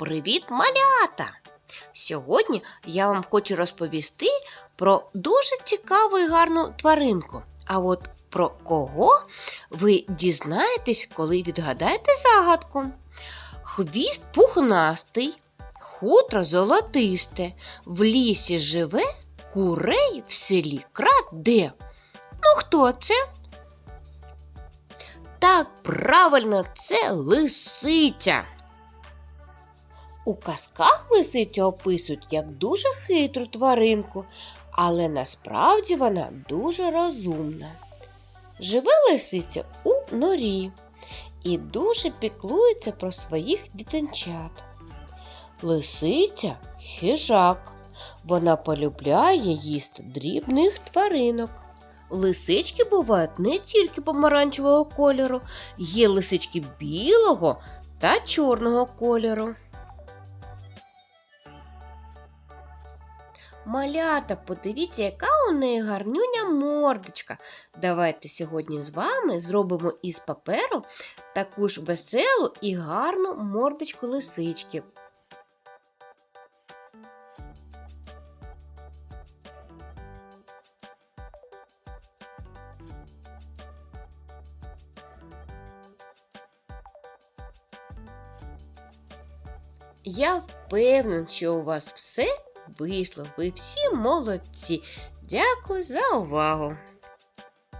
Привіт, малята! Сьогодні я вам хочу розповісти про дуже цікаву і гарну тваринку. А от про кого ви дізнаєтесь, коли відгадаєте загадку. Хвіст пухнастий, хутро золотисте, в лісі живе, курей в селі краде. Ну, хто це? Так, правильно, це лисиця. У казках лисицю описують як дуже хитру тваринку, але насправді вона дуже розумна. Живе лисиця у норі і дуже піклується про своїх дітенчат. Лисиця хижак. Вона полюбляє їсти дрібних тваринок. Лисички бувають не тільки помаранчевого кольору, є лисички білого та чорного кольору. Малята, подивіться, яка у неї гарнюня мордочка. Давайте сьогодні з вами зробимо із паперу таку ж веселу і гарну мордочку лисички. Я впевнен, що у вас все вийшло. Ви всі молодці. Дякую за увагу!